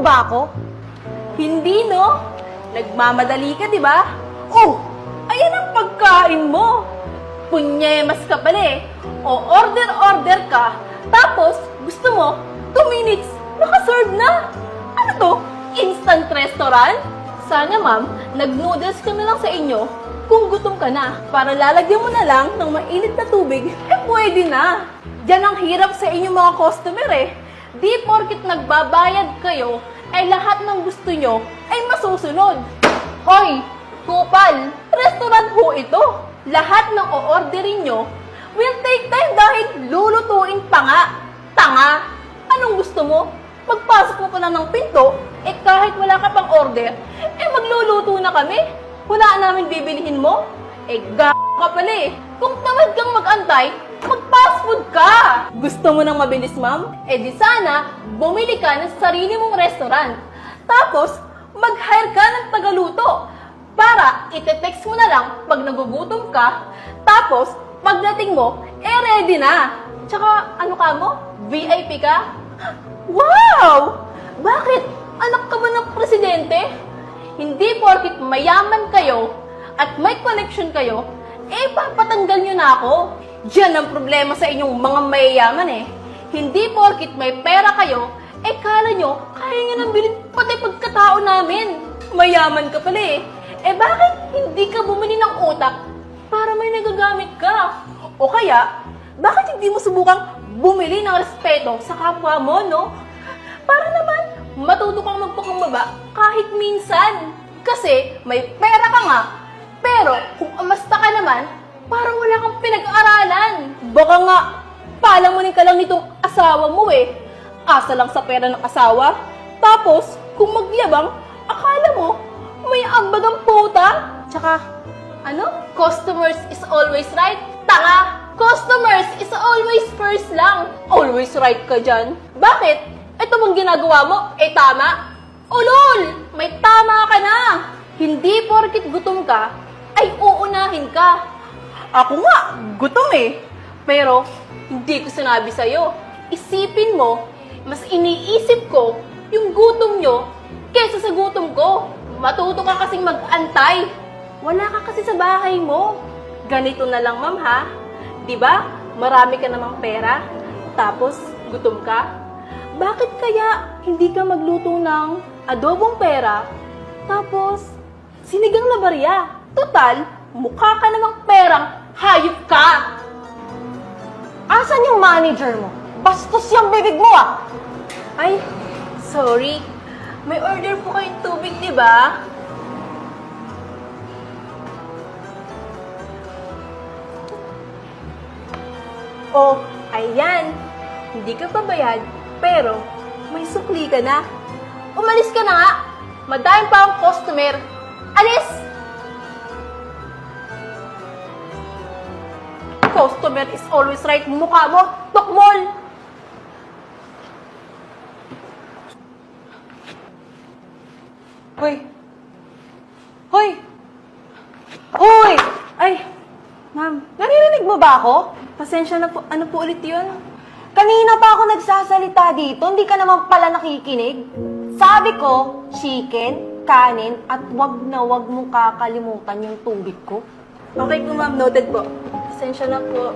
ba ako? Hindi, no? Nagmamadali ka, di ba? Oh, ayan ang pagkain mo. Punyemas ka pala eh. O order-order ka, tapos gusto mo, 2 minutes, nakaserve na. Ano to? Instant restaurant? Sana ma'am, nag-noodles ka na lang sa inyo kung gutom ka na. Para lalagyan mo na lang ng mainit na tubig, eh pwede na. Diyan ang hirap sa inyong mga customer eh. Di porkit nagbabayad kayo, ay lahat ng gusto nyo ay masusunod. Hoy, kupal, restaurant ho ito. Lahat ng o-orderin nyo will take time dahil lulutuin pa nga. Tanga, anong gusto mo? Pagpasok mo pa lang ng pinto, eh kahit wala ka pang order, eh magluluto na kami. Wala namin bibilihin mo. Eh ga ka pala eh. Kung tamad kang mag-antay, mag-fast food ka! Gusto mo ng mabilis, ma'am? Eh di sana, bumili ka ng sarili mong restaurant. Tapos, mag-hire ka ng tagaluto. Para ite-text mo na lang pag nagugutom ka. Tapos, pagdating mo, eh ready na. Tsaka, ano ka mo? VIP ka? Wow! Bakit? Anak ka ba ng presidente? Hindi porkit mayaman kayo at may connection kayo, eh papatanggal nyo na ako. Diyan ang problema sa inyong mga mayayaman eh. Hindi porkit may pera kayo, eh kala nyo, kaya nyo nang bilhin pati pagkatao namin. Mayaman ka pala eh. Eh bakit hindi ka bumili ng utak para may nagagamit ka? O kaya, bakit hindi mo subukang bumili ng respeto sa kapwa mo, no? Para naman, matuto kang magpakumbaba kahit minsan. Kasi may pera ka nga, pero kung amasta ka naman, parang wala kang pinag-aralan. Baka nga, palamunin ka lang nitong asawa mo eh. Asa lang sa pera ng asawa. Tapos, kung magyabang, akala mo, may ambag ang puta. Tsaka, ano? Customers is always right? Tanga! Customers is always first lang. Always right ka dyan. Bakit? Ito mong ginagawa mo, eh tama? Ulol! May tama ka na! Hindi porkit gutom ka, ay uunahin ka. Ako nga, gutom eh. Pero, hindi ko sinabi sa'yo. Isipin mo, mas iniisip ko yung gutom nyo kesa sa gutom ko. Matuto ka kasing mag-antay. Wala ka kasi sa bahay mo. Ganito na lang, ma'am, ha? Ba? Marami ka namang pera. Tapos, gutom ka. Bakit kaya hindi ka magluto ng adobong pera? Tapos, sinigang na barya. Total, mukha ka namang perang hayop ka. Asan yung manager mo? Bastos yung bibig mo ah! Ay, sorry. May order po kayong tubig, di ba? Oh, ayan. Hindi ka pabayad, pero may sukli ka na. Umalis ka na nga. Madami pa ang customer. Alis! Customer is always right. Mukha mo, tukmol! Hoy! Hoy! Hoy! Ay, ma'am, Naririnig mo ba ako? pasensya na po. Ano po ulit yun? Kanina pa ako nagsasalita dito, hindi ka naman pala nakikinig. Sabi ko, chicken, kanin, at wag na wag mong kakalimutan yung tubig ko. Okay po, ma'am. Noted po. Pasensya na po.